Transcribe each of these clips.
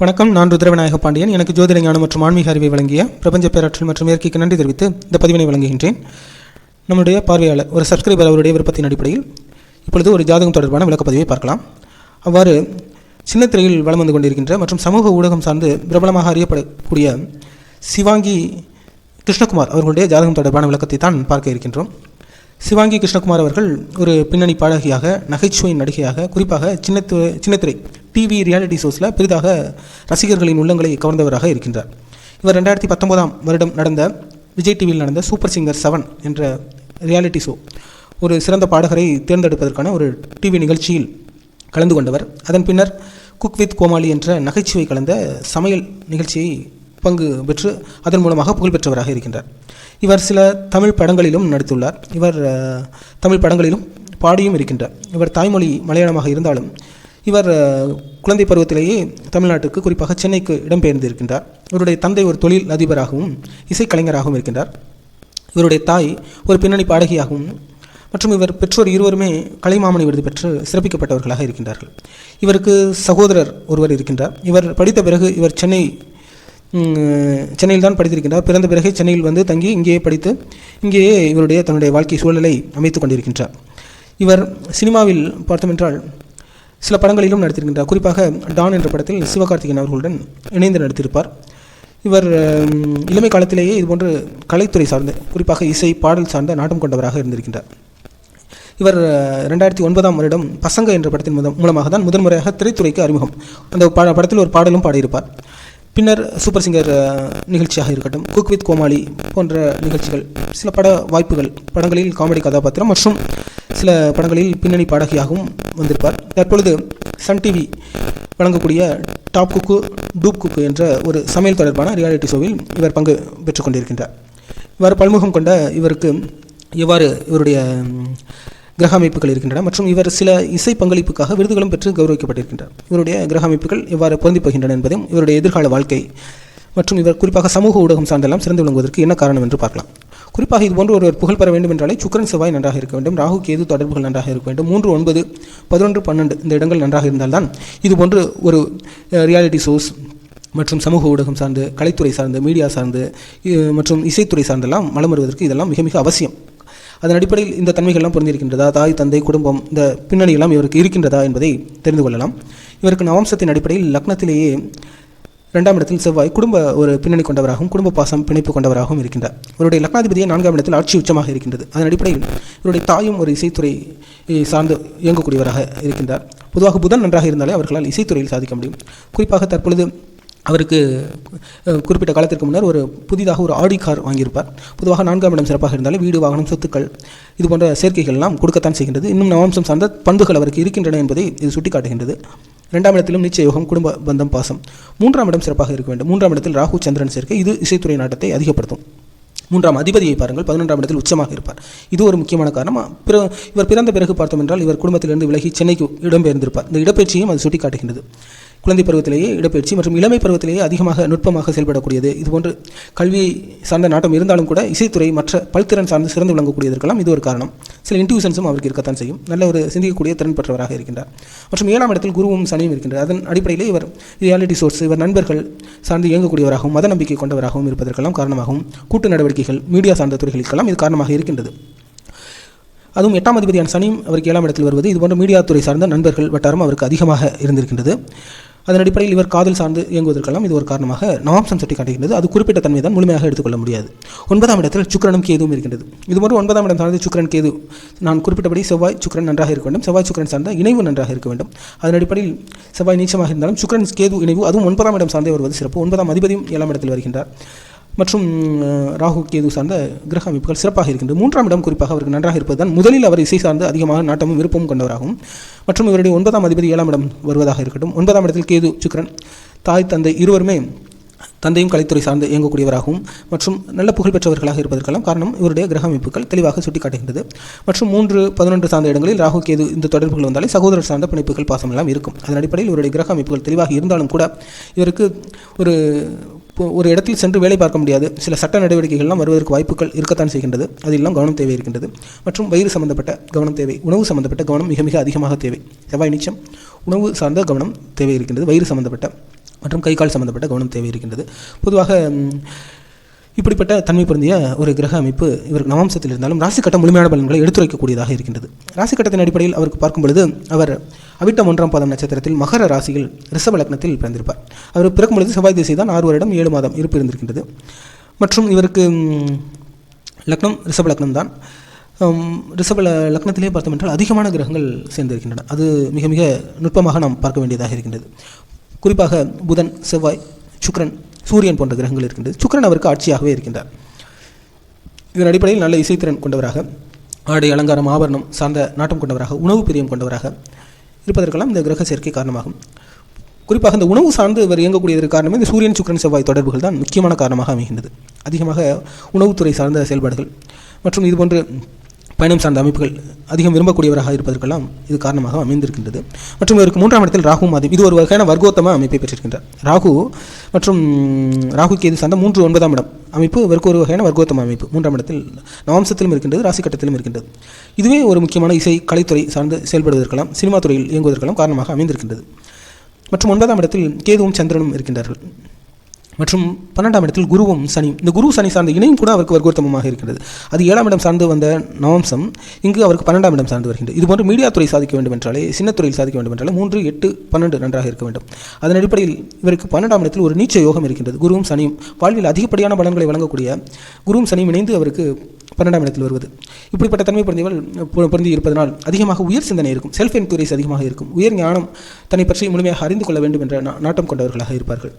வணக்கம். நான் ருத்ரவிநாயக பாண்டியன். எனக்கு ஜோதிட ஞானம் மற்றும் ஆன்மீக அறிவை வழங்கிய பிரபஞ்ச பேராற்றல் மற்றும் இயற்கைக்கு நன்றி தெரிவித்து இந்த பதிவினை வழங்குகின்றேன். நம்முடைய பார்வையாளர் ஒரு சப்ஸ்கிரைபர் அவருடைய விருப்பத்தின் அடிப்படையில் இப்பொழுது ஒரு ஜாதகம் தொடர்பான விளக்கப்பதிவை பார்க்கலாம். அவ்வாறு சின்ன திரையில் வந்து கொண்டிருக்கின்ற மற்றும் சமூக ஊடகம் சார்ந்து பிரபலமாக அறியப்படக்கூடிய சிவாங்கி கிருஷ்ணகுமார் அவர்களுடைய ஜாதகம் தொடர்பான விளக்கத்தை தான் பார்க்க இருக்கின்றோம். சிவாங்கி கிருஷ்ணகுமார் அவர்கள் ஒரு பின்னணி பாடகியாக நகைச்சுவை நடிகையாக குறிப்பாக சின்னத்து சின்னத்திரை டிவி ரியாலிட்டி ஷோஸில் பெரிதாக ரசிகர்களின் உள்ளங்களை கவர்ந்தவராக இருக்கின்றார். இவர் ரெண்டாயிரத்தி பத்தொன்பதாம் வருடம் நடந்த விஜய் டிவியில் நடந்த சூப்பர் சிங்கர் செவன் என்ற ரியாலிட்டி ஷோ ஒரு சிறந்த பாடகரை தேர்ந்தெடுப்பதற்கான ஒரு டிவி நிகழ்ச்சியில் கலந்து கொண்டவர். அதன் பின்னர் குக் வித் கோமாளி என்ற நகைச்சுவை கலந்த சமையல் நிகழ்ச்சியை பங்கு பெற்று அதன் மூலமாக புகழ்பெற்றவராக இருக்கின்றார். இவர் சில தமிழ் படங்களிலும் நடித்துள்ளார். இவர் தமிழ் படங்களிலும் பாடியும் இருக்கின்றார். இவர் தாய்மொழி மலையாளமாக இருந்தாலும் இவர் குழந்தை பருவத்திலேயே தமிழ்நாட்டுக்கு குறிப்பாக சென்னைக்கு இடம்பெயர்ந்திருக்கின்றார். இவருடைய தந்தை ஒரு தொழில் அதிபராகவும் இசைக்கலைஞராகவும் இருக்கின்றார். இவருடைய தாய் ஒரு பின்னணி பாடகியாகவும் மற்றும் இவர் பெற்றோர் இருவருமே கலைமாமணி விருது பெற்று சிறப்பிக்கப்பட்டவர்களாக இருக்கின்றார்கள். இவருக்கு சகோதரர் ஒருவர் இருக்கின்றார். இவர் படித்த பிறகு இவர் சென்னை சென்னையில் தான் படித்திருக்கின்றார். பிறந்த பிறகு சென்னையில் வந்து தங்கி இங்கேயே படித்து இங்கேயே இவருடைய தன்னுடைய வாழ்க்கை சூழலை அமைத்துக் கொண்டிருக்கின்றார். இவர் சினிமாவில் பார்த்தோமென்றால் சில படங்களிலும் நடித்திருக்கின்றார். குறிப்பாக டான் என்ற படத்தில் சிவகார்த்திகேயன் அவர்களுடன் இணைந்து நடித்திருப்பார். இவர் இளமை காலத்திலேயே இதுபோன்று கலைத்துறை சார்ந்த குறிப்பாக இசை பாடல் சார்ந்த நாட்டம் கொண்டவராக இருந்திருக்கின்றார். இவர் ரெண்டாயிரத்தி ஒன்பதாம் வருடம் பசங்க என்ற படத்தின் மூலமாக தான் முதன்முறையாக திரைத்துறைக்கு அறிமுகம். அந்த படத்தில் ஒரு பாடலும் பாடியிருப்பார். பின்னர் சூப்பர் சிங்கர் நிகழ்ச்சியாக இருக்கட்டும். குக் வித் கோமாளி போன்ற நிகழ்ச்சிகள் சில பட வாய்ப்புகள் படங்களில் காமெடி கதாபாத்திரம் மற்றும் சில படங்களில் பின்னணி பாடகியாகவும் வந்திருப்பார். தற்பொழுது சன் டிவி வழங்கக்கூடிய டாப் குக்கு டூப் குக்கு என்ற ஒரு சமையல் தொடர்பான ரியாலிட்டி ஷோவில் இவர் பங்கு பெற்றுக்கொண்டிருக்கின்றார் இவ்வாறு பல்முகம் கொண்ட இவருக்கு எவ்வாறு இவருடைய கிரக அமைப்புகள் இருக்கின்றன மற்றும் இவர் சில இசை பங்களிப்புக்காக விருதுகளும் பெற்று கௌரவிக்கப்பட்டிருக்கின்றார். இவருடைய கிரக அமைப்புகள் எவ்வாறு பொருந்தி போகின்றன என்பதையும் இவருடைய எதிர்கால வாழ்க்கை மற்றும் இவர் குறிப்பாக சமூக ஊடகம் சார்ந்தெல்லாம் சிறந்து விளங்குவதற்கு என்ன காரணம் என்று பார்க்கலாம். குறிப்பாக இது போன்று ஒருவர் புகழ் பெற வேண்டும் என்றாலே சுக்கிரன் செவ்வாய் நன்றாக இருக்க வேண்டும். ராகு கேது தொடர்புகள் நன்றாக இருக்க வேண்டும். மூன்று ஒன்பது பதினொன்று பன்னெண்டு இந்த இடங்கள் நன்றாக இருந்தால்தான் இது போன்று ஒரு ரியாலிட்டி ஷோஸ் மற்றும் சமூக ஊடகம் சார்ந்து கலைத்துறை சார்ந்து மீடியா சார்ந்து மற்றும் இசைத்துறை சார்ந்தெல்லாம் வளம் வருவதற்கு இதெல்லாம் மிக மிக அவசியம். அதன் அடிப்படையில் இந்த தன்மைகள்லாம் பொருந்திருக்கின்றதா தாய் தந்தை குடும்பம் இந்த பின்னணியெல்லாம் இவருக்கு இருக்கின்றதா என்பதை தெரிந்து கொள்ளலாம். இவருக்கு நவம்சத்தின் அடிப்படையில் லக்னத்திலேயே ரெண்டாம் இடத்தில் செவ்வாய் குடும்ப ஒரு பின்னணி கொண்டவராகவும் குடும்ப பாசம் பிணைப்பு கொண்டவராகவும் இருக்கின்றார். இவருடைய லக்னாதிபதியை நான்காம் இடத்தில் ஆட்சி உச்சமாக இருக்கின்றது. அதன் அடிப்படையில் இவருடைய தாயும் ஒரு இசைத்துறை சார்ந்து இயங்கக்கூடியவராக இருக்கின்றார். பொதுவாக புதன் நன்றாக இருந்தாலே அவர்களால் இசைத்துறையில் சாதிக்க முடியும். குறிப்பாக தற்பொழுது அவருக்கு குறிப்பிட்ட காலத்திற்கு முன்னர் ஒரு புதிதாக ஒரு ஆடி கார் வாங்கியிருப்பார். பொதுவாக நான்காம் இடம் சிறப்பாக இருந்தாலும் வீடு வாகனம் சொத்துக்கள் இது போன்ற சேர்க்கைகள்லாம் கொடுக்கத்தான் செய்கின்றது. இன்னும் நவாம்சம் சார்ந்த பண்புகள் அவருக்கு இருக்கின்றன என்பதை இது சுட்டிக்காட்டுகின்றது. ரெண்டாம் இடத்திலும் நிச்சய யோகம் குடும்ப பந்தம் பாசம். மூன்றாம் இடம் சிறப்பாக இருக்க வேண்டும். மூன்றாம் இடத்தில் ராகு சந்திரன் சேர்க்கை. இது இசைத்துறை நாட்டத்தை அதிகப்படுத்தும். மூன்றாம் அதிபதியை பாருங்கள். பதினொன்றாம் இடத்தில் உச்சமாக இருப்பார். இது ஒரு முக்கியமான காரணம். பிற இவர் பிறந்த பிறகு பார்த்தோம் என்றால் இவர் குடும்பத்திலிருந்து விலகி சென்னைக்கு இடம்பெயர்ந்திருப்பார். இந்த இடப்பெயர்ச்சியும் அது சுட்டிக்காட்டுகின்றது. குழந்தை பருவத்திலேயே இடப்பெயர்ச்சி மற்றும் இளமை பருவத்திலேயே அதிகமாக நுட்பமாக செயல்படக்கூடியது. இதுபோன்று கல்வி சார்ந்த நாட்டம் இருந்தாலும் கூட இசைத்துறை மற்ற பல்திறன் சார்ந்து சிறந்து விளங்கக்கூடியதற்கெல்லாம் இது ஒரு காரணம். சில இன்டியூஷன்ஸும் அவருக்கு இருக்கத்தான் செய்யும். நல்ல ஒரு சிந்திக்கக்கூடிய திறன் பெற்றவராக இருக்கின்றார். மற்றும் ஏழாம் இடத்தில் குருவும் சனியும் இருக்கின்றார். அதன் அடிப்படையில் இவர் ரியாலிட்டி சோர்ஸ் இவர் நண்பர்கள் சார்ந்து இயங்கக்கூடியவராகவும் மத நம்பிக்கை கொண்டவராகவும் இருப்பதற்கெல்லாம் காரணமாகவும் கூட்டு நடவடிக்கைகள் மீடியா சார்ந்த துறைகளுக்கெல்லாம் இது காரணமாக இருக்கின்றது. அதுவும் எட்டாம் அதிபதியான சனியும் அவருக்கு ஏழாம் இடத்தில் வருவது இதுபோன்ற மீடியா துறை சார்ந்த நண்பர்கள் வட்டாரம் அவருக்கு அதிகமாக இருந்திருக்கின்றது. அதன் அடிப்படையில் இவர் காதல் சார்ந்து இயங்குவதற்கெல்லாம் இது ஒரு காரணமாக நவாம்சம் சுட்டி காட்டுகின்றது. அது குறிப்பிட்ட தன்மை தான் முழுமையாக எடுத்துக்கொள்ள முடியாது. ஒன்பதாம் இடத்தில் சுக்கிரனும் கேதுவும் இருக்கின்றது. இதுபோன்று ஒன்பதாம் இடம் சார்ந்து சுக்கரன் கேது. நான் குறிப்பிட்டபடி செவ்வாய் சுக்கிரன் நன்றாக இருக்க வேண்டும். செவ்வாய் சுக்கரன் சார்ந்த இணைவு நன்றாக இருக்க வேண்டும். அதன் அடிப்படையில் செவ்வாய் நீச்சமாக இருந்தாலும் சுக்கரன் கேது இணைவு அதுவும் ஒன்பதாம் இடம் சார்ந்தே வருவது சிறப்பு. ஒன்பதாம் அதிபதியும் ஏழாம் இடத்தில் வருகின்றார். மற்றும் ராகு கேது சார்ந்த கிரக அமைப்புகள் சிறப்பாக இருக்கின்றது. மூன்றாம் இடம் குறிப்பாக அவருக்கு நன்றாக இருப்பதுதான் முதலில் அவர் இசை சார்ந்து அதிகமாக நாட்டமும் விருப்பமும் கொண்டவராகும். மற்றும் இவருடைய ஒன்பதாம் அதிபதி ஏழாம் இடம் வருவதாக இருக்கட்டும். ஒன்பதாம் இடத்தில் கேது சுக்கிரன் தாய் தந்தை இருவருமே தந்தையும் கலைத்துறை சார்ந்து இயங்கக்கூடியவராகவும் மற்றும் நல்ல புகழ்பெற்றவர்களாக இருப்பதற்கெல்லாம் காரணம் இவருடைய கிரக அமைப்புகள் தெளிவாக சுட்டிக்காட்டுகின்றது. மற்றும் மூன்று பதினொன்று சார்ந்த இடங்களில் ராகு கேது இந்த தொடர்புகள் வந்தாலே சகோதரர் சார்ந்த பிணைப்புகள் பாசம் எல்லாம் இருக்கும். அதன் அடிப்படையில் இவருடைய கிரக அமைப்புகள் தெளிவாக இருந்தாலும் கூட இவருக்கு ஒரு ஒரு இடத்தில் சென்று வேலை பார்க்க முடியாது. சில சட்ட நடவடிக்கைகள்லாம் வருவதற்கு வாய்ப்புகள் இருக்கத்தான் செய்கின்றது. அதெல்லாம் கவனம் தேவை இருக்கின்றது. மற்றும் வயிறு சம்பந்தப்பட்ட கவனம் தேவை. உணவு சம்பந்தப்பட்ட கவனம் மிக மிக அதிகமாக தேவை. செவ்வாய் நிச்சயம் உணவு சார்ந்த கவனம் தேவை இருக்கின்றது. வயிறு சம்பந்தப்பட்ட மற்றும் கை கால் சம்பந்தப்பட்ட கவனம் தேவை இருக்கின்றது. பொதுவாக இப்படிப்பட்ட தன்மை பொருந்திய ஒரு கிரக அமைப்பு இவர் நவாம்சத்தில் இருந்தாலும் ராசி கட்டம் முழுமையான பலன்களை எடுத்துரைக்கக்கூடியதாக இருக்கின்றது. ராசி கட்டத்தின் அடிப்படையில் அவருக்கு பார்க்கும் பொழுது அவர் அவிட்டம் ஒன்றாம் பாதம் நட்சத்திரத்தில் மகர ராசியில் ரிஷப லக்னத்தில் பிறந்திருப்பார். அவர் பிறக்கும் பொழுது செவ்வாய் திசை தான் ஆறு வருடம் ஏழு மாதம் இருப்பு இருந்திருக்கின்றது. மற்றும் இவருக்கு லக்னம் ரிஷப லக்னம் தான். ஹம், ரிஷப லக்னத்திலே பார்த்தோம் என்றால் அதிகமான கிரகங்கள் சேர்ந்திருக்கின்றன. அது மிக மிக நுட்பமாக நாம் பார்க்க வேண்டியதாக இருக்கின்றது. குறிப்பாக புதன் செவ்வாய் சுக்கிரன் சூரியன் போன்ற கிரகங்கள் இருக்கின்றது. சுக்ரன் அவருக்கு ஆட்சியாகவே இருக்கின்றார். இதன் அடிப்படையில் நல்ல இசைத்திறன் கொண்டவராக ஆடை அலங்காரம் ஆபரணம் சார்ந்த நாட்டம் கொண்டவராக உணவு பிரியம் கொண்டவராக இருப்பதற்கெல்லாம் இந்த கிரக சேர்க்கை காரணமாகும். குறிப்பாக இந்த உணவு சார்ந்து இவர் இயங்கக்கூடியதற்கு காரணமே? இந்த சூரியன் சுக்கிரன் செவ்வாய் தொடர்புகள் தான் முக்கியமான காரணமாக அமைகின்றது. அதிகமாக உணவுத்துறை சார்ந்த செயல்பாடுகள். மற்றும் இதுபோன்று பயணம் சார்ந்த அமைப்புகள் அதிகம் விரும்பக்கூடியவராக இருப்பதற்கெல்லாம் இது காரணமாக அமைந்திருக்கின்றது. மற்றும் இவருக்கு மூன்றாம் இடத்தில் ராகு மாதம். இது ஒரு வகையான வர்க்கோத்தம அமைப்பை பெற்றிருக்கின்றார். ராகு மற்றும் ராகு கேது சார்ந்த மூன்று ஒன்பதாம் இடம் அமைப்பு இவருக்கு ஒரு வகையான வர்க்கோத்தம அமைப்பு. மூன்றாம் இடத்தில் நவாம்சத்திலும் இருக்கின்றது ராசி கட்டத்திலும் இருக்கின்றது. இதுவே ஒரு முக்கியமான இசை கலைத்துறை சார்ந்து செயல்படுவதற்கெல்லாம் சினிமா துறையில் இயங்குவதற்கெல்லாம் காரணமாக அமைந்திருக்கின்றது. மற்றும் ஒன்பதாம் இடத்தில் கேதுவும் சந்திரனும் இருக்கின்றார்கள். மற்றும் பன்னெண்டாம் இடத்தில் குருவும் சனி. இந்த குரு சனி சார்ந்த இணையும் கூட அவருக்கு வர்க்கோத்தமமாக இருக்கிறது. அது ஏழாம் இடம் சார்ந்து வந்த நவம்சம் இங்கு அவருக்கு பன்னெண்டாம் இடம் சார்ந்து வருகின்றது. இதுபோன்று மீடியா துறை சாதிக்க வேண்டும் என்றாலே சின்னத்துறையில் சாதிக்க வேண்டும் என்றாலே மூன்று எட்டு பன்னெண்டு நன்றாக இருக்க வேண்டும். அதன் அடிப்படையில் இவருக்கு பன்னெண்டாம் இடத்தில் ஒரு நீச்ச யோகம் இருக்கின்றது. குருவும் சனியும் வாழ்வில் அதிகப்படியான பலன்களை வழங்கக்கூடிய குருவும் சனியும் இணைந்து அவருக்கு பன்னெண்டாம் இடத்தில் வருவது. இப்படிப்பட்ட தன்மை பிறந்தவர்கள் பொ- பொருந்தி இருப்பதனால் அதிகமாக உயர் சிந்தனை இருக்கும். செல்ஃப் என்கொயரிஸ் அதிகமாக இருக்கும். உயர் ஞானம் தன்னை பற்றி முழுமையாக அறிந்து கொள்ள வேண்டும் என்ற நாட்டம் கொண்டவர்களாக இருப்பார்கள்.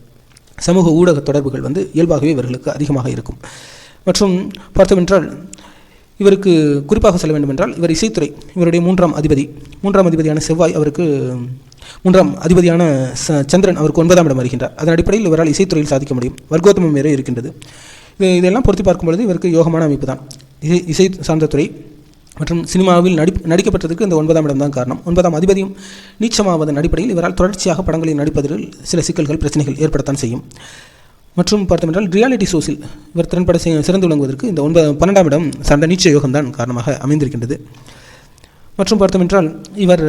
சமூக ஊடக தொடர்புகள் வந்து இயல்பாகவே இவர்களுக்கு அதிகமாக இருக்கும். மற்றும் பார்த்தோமென்றால் இவருக்கு குறிப்பாக சொல்ல வேண்டுமென்றால் இவர் இசைத்துறை இவருடைய மூன்றாம் அதிபதி மூன்றாம் அதிபதியான செவ்வாய் அவருக்கு மூன்றாம் அதிபதியான ச- சந்திரன் அவருக்கு ஒன்பதாம் இடம் வருகின்றார். அதன் அடிப்படையில் இவரால் இசைத்துறையில் சாதிக்க முடியும். வர்க்கோத்தமம் வேறு இருக்கின்றது. இது இதெல்லாம் பொருத்தி பார்க்கும் பொழுது இவருக்கு யோகமான அமைப்பு தான். இசை இசை சார்ந்த துறை மற்றும் சினிமாவில் நடி நடிக்கப்பட்டதற்கு இந்த ஒன்பதாம் இடம் தான் காரணம். ஒன்பதாம் அதிபதியும் நீச்சமாவதன் அடிப்படையில் இவரால் தொடர்ச்சியாக படங்களில் நடிப்பதில் சில சிக்கல்கள் பிரச்சனைகள் ஏற்படத்தான் செய்யும். மற்றும் பார்த்தோமென்றால் ரியாலிட்டி ஷோஸில் இவர் திறன்பட சிறந்து விளங்குவதற்கு இந்த ஒன்பது பன்னெண்டாம் இடம் சார்ந்த நீச்ச யோகம் தான் காரணமாக அமைந்திருக்கின்றது. மற்றும் பார்த்தோமென்றால் இவர்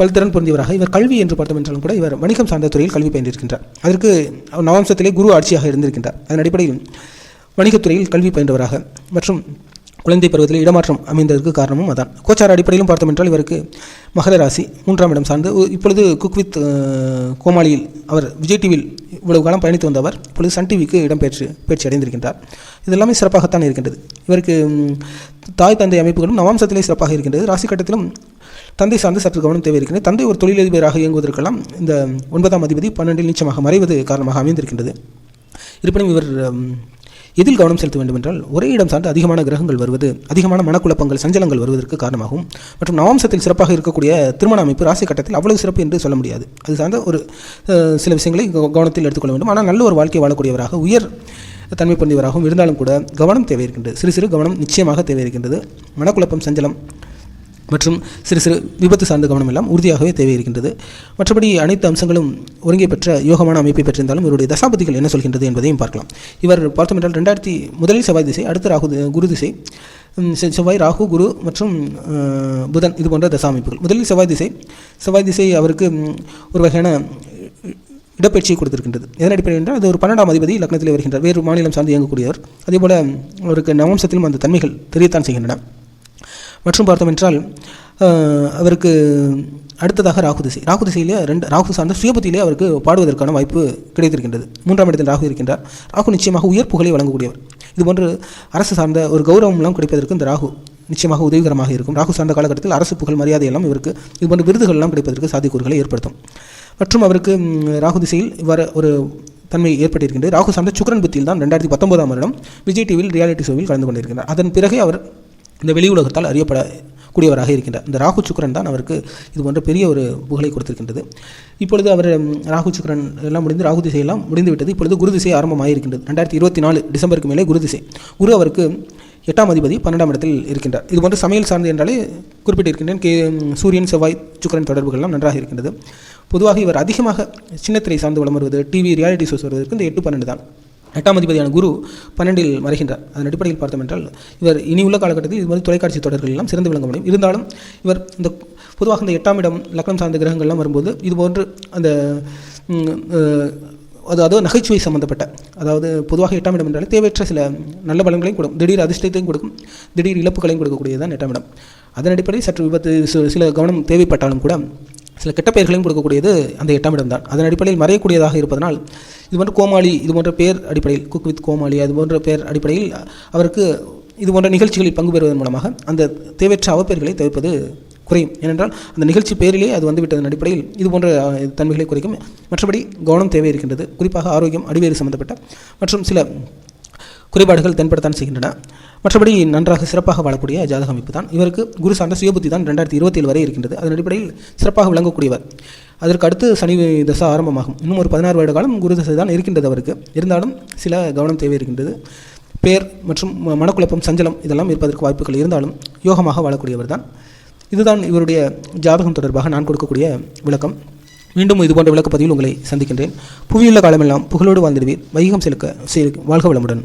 பல்திறன் பொருந்தியவராக இவர் கல்வி என்று பார்த்தோம் என்றாலும் கூட இவர் வணிகம் சார்ந்த துறையில் கல்வி பயின்றிருக்கின்றார். அதற்கு நவம்சத்திலே குரு ஆட்சியாக இருந்திருக்கின்றார். அதன் அடிப்படையில் வணிகத்துறையில் கல்வி பயின்றவராக மற்றும் குழந்தை பருவத்தில் இடமாற்றம் அமைந்ததற்கு காரணமும் அதான். கோச்சார அடிப்படையிலும் பார்த்தோம் என்றால் இவருக்கு மகர ராசி மூன்றாம் இடம் சார்ந்து இப்பொழுது குக் வித் கோமாளியில் அவர் விஜய் டிவியில் இவ்வளவு காலம் பயணித்து வந்தவர் இப்பொழுது சன் டிவிக்கு இடம்பெற்று பயிற்சி அடைந்திருக்கின்றார். இதெல்லாமே சிறப்பாகத்தான் இருக்கின்றது. இவருக்கு தாய் தந்தை அமைப்புகளும் நவாம்சத்திலே சிறப்பாக இருக்கின்றது. ராசி கட்டத்திலும் தந்தை சார்ந்து சற்று கவனம் தேவை இருக்கின்றது. தந்தை ஒரு தொழிலதிபராக இயங்குவதற்கெல்லாம் இந்த ஒன்பதாம் அதிபதி பன்னெண்டில் நிச்சயமாக மறைவது காரணமாக அமைந்திருக்கின்றது. இருப்பினும் இவர் இதில் எதில் கவனம் செலுத்த வேண்டும் என்றால் ஒரே இடம் சார்ந்து அதிகமான கிரகங்கள் வருவது அதிகமான மனக்குழப்பங்கள் சஞ்சலங்கள் வருவதற்கு காரணமாகும். மற்றும் நவாம்சத்தில் சிறப்பாக இருக்கக்கூடிய திருமண அமைப்பு ராசி கட்டத்தில் அவ்வளவு சிறப்பு என்று சொல்ல முடியாது. அது சார்ந்த ஒரு சில விஷயங்களை கவனத்தில் எடுத்துக்கொள்ள வேண்டும். ஆனால் நல்ல ஒரு வாழ்க்கை வாழக்கூடியவராக உயர் தன்மை பொருந்தியவராகவும் இருந்தாலும் கூட கவனம் தேவை இருக்கின்றது சிறு சிறு கவனம் நிச்சயமாக தேவை இருக்கின்றது மனக்குழப்பம் சஞ்சலம் மற்றும் சிறு சிறு விபத்து சார்ந்த கவனம் எல்லாம் உறுதியாகவே தேவை இருக்கின்றது மற்றபடி அனைத்து அம்சங்களும் ஒருங்கே பெற்ற யோகமான அமைப்பை பெற்றிருந்தாலும் இவருடைய தசாபதிகள் என்ன சொல்கின்றது என்பதையும் பார்க்கலாம். இவர் பார்த்தோம் என்றால் ரெண்டாயிரத்தி முதலில் செவ்வாய் திசை அடுத்த ராகு குரு திசை செவ்வாய் ராகு குரு மற்றும் புதன் இது போன்ற தசா அமைப்புகள். முதலில் செவ்வாய் திசை செவ்வாய் திசை அவருக்கு ஒரு வகையான இடப்பயிற்சியை கொடுத்திருக்கின்றது. எதன் அடிப்படையில் என்றால் அது ஒரு பன்னெண்டாம் அதிபதி லக்னத்தில் வருகின்றார். வேறு மாநிலம் சார்ந்து இயங்கக்கூடியவர். அதேபோல அவருக்கு நவம்சத்திலும் அந்த தன்மைகள் தெரியத்தான் செய்கின்றன. மற்றும் பார்த்தோம் என்றால் அவருக்கு அடுத்ததாக ராகு திசை. ராகு திசையிலே ரெண்டு ராகு சார்ந்த சுயபத்தியிலே அவருக்கு பாடுவதற்கான வாய்ப்பு கிடைத்திருக்கின்றது. மூன்றாம் இடத்தில் ராகு இருக்கின்றார். ராகு நிச்சயமாக உயர் புகழை வழங்கக்கூடியவர். இதுபோன்று அரசு சார்ந்த ஒரு கௌரவம்லாம் கிடைப்பதற்கு இந்த ராகு நிச்சயமாக உதவிகரமாக இருக்கும். ராகு சார்ந்த காலகட்டத்தில் அரசு புகழ் மரியாதை எல்லாம் இவருக்கு இதுபோன்ற விருதுகள் எல்லாம் கிடைப்பதற்கு சாத்தியக்கூறுகளை ஏற்படுத்தும். மற்றும் அவருக்கு ராகு திசையில் இவ்வாறு ஒரு தன்மை ஏற்பட்டிருக்கின்றது. ராகு சார்ந்த சுக்கரன் புத்தியில் தான் ரெண்டாயிரத்தி பத்தொன்பதாம் வருடம் விஜய் டிவியில் ரியாலிட்டி ஷோவில் கலந்து கொண்டிருக்கிறார் அதன் பிறகே அவர் இந்த வெளி உலகத்தால் அறியப்படக்கூடியவராக இருக்கின்றார். இந்த ராகு சுக்கரன் தான் அவருக்கு இது போன்ற பெரிய ஒரு புகழை கொடுத்திருக்கின்றது. இப்பொழுது அவர் ராகு சுக்கரன் எல்லாம் முடிந்து ராகு திசையெல்லாம் முடிந்து விட்டது. இப்பொழுது குரு திசை ஆரம்பமாகியிருக்கின்றது ரெண்டாயிரத்தி இருபத்தி நாலு டிசம்பருக்கு மேலே குரு திசை. குரு அவருக்கு எட்டாம் அதிபதி பன்னெண்டாம் இடத்தில் இருக்கின்றார். இது போன்ற சமையல் சார்ந்து என்றாலே குறிப்பிட்டிருக்கின்றேன். கே சூரியன் செவ்வாய் சுக்கரன் தொடர்புகள்லாம் நன்றாக இருக்கின்றது. பொதுவாக இவர் அதிகமாக சின்னத்திரை சார்ந்து வளம் வருவது டிவி ரியாலிட்டி ஷோஸ் வருவதற்கு இந்த எட்டு பன்னெண்டு தான். எட்டாம் அதிபதியான குரு பன்னெண்டில் மறைகின்றார் அதன் அடிப்படையில் பார்த்தோம் என்றால் இவர் இனி உள்ள காலகட்டத்தில் இது மாதிரி தொலைக்காட்சி தொடர்கள் எல்லாம் சிறந்து விளங்க முடியும். இருந்தாலும் இவர் இந்த பொதுவாக இந்த எட்டாம் இடம் லக்னம் சார்ந்த கிரகங்கள்லாம் வரும்போது இது போன்று அந்த அதாவது அது நகைச்சுவை சம்மந்தப்பட்ட அதாவது பொதுவாக எட்டாம் இடம் என்றாலே தேவையற்ற சில நல்ல பலன்களையும் கொடுக்கும். திடீர் அதிர்ஷ்டத்தையும் கொடுக்கும். திடீர் இழப்புகளையும் கொடுக்கக்கூடியதான் எட்டாம் இடம். அதன் அடிப்படையில் சற்று விபத்து சில கவனம் தேவைப்பட்டாலும் கூட சில கெட்ட பெயர்களையும் கொடுக்கக்கூடியது அந்த எட்டாம் இடம் தான் அதன் அடிப்படையில் மறையக்கூடியதாக இருப்பதனால் இது போன்ற கோமாளி இது போன்ற பேர் அடிப்படையில் குக் வித் கோமாளி அது போன்ற பேர் அடிப்படையில் அவருக்கு இது போன்ற நிகழ்ச்சிகளில் பங்கு பெறுவதன் மூலமாக அந்த தேவையற்ற அவப்பெயர்களை தவிர்ப்பது குறையும். ஏனென்றால் அந்த நிகழ்ச்சி பேரிலே அது வந்துவிட்டதன் அடிப்படையில் இது போன்ற தன்மைகளை குறைக்கும். மற்றபடி கவனம் தேவை இருக்கின்றது. குறிப்பாக ஆரோக்கியம் அடிவேறு சம்பந்தப்பட்ட மற்றும் சில குறைபாடுகள் தென்படத்தான் செய்கின்றன. மற்றபடி நன்றாக சிறப்பாக வாழக்கூடிய ஜாதக அமைப்பு தான் இவருக்கு குரு சார்ந்த சுயபுத்தி தான் ரெண்டாயிரத்தி இருபத்தேழு வரை இருக்கின்றது. அதன் அடிப்படையில் சிறப்பாக விளங்கக்கூடியவர். அதற்கு அடுத்து சனி தசை ஆரம்பமாகும். இன்னும் ஒரு பதினாறு வருட காலம் குரு தசை தான் இருக்கின்றது அவருக்கு. இருந்தாலும் சில கவனம் தேவை இருக்கின்றது. பேர் மற்றும் மனக்குழப்பம் சஞ்சலம் இதெல்லாம் இருப்பதற்கு வாய்ப்புகள் இருந்தாலும் யோகமாக வாழக்கூடியவர் தான். இதுதான் இவருடைய ஜாதகம் தொடர்பாக நான் கொடுக்கக்கூடிய விளக்கம். மீண்டும் இதுபோன்ற விளக்கப்பதிவில் உங்களை சந்திக்கின்றேன். புவியுள்ள காலமெல்லாம் புகழோடு வாழ்ந்திடுவீர். வைகம் செலுக்க வாழ்க வளமுடன்.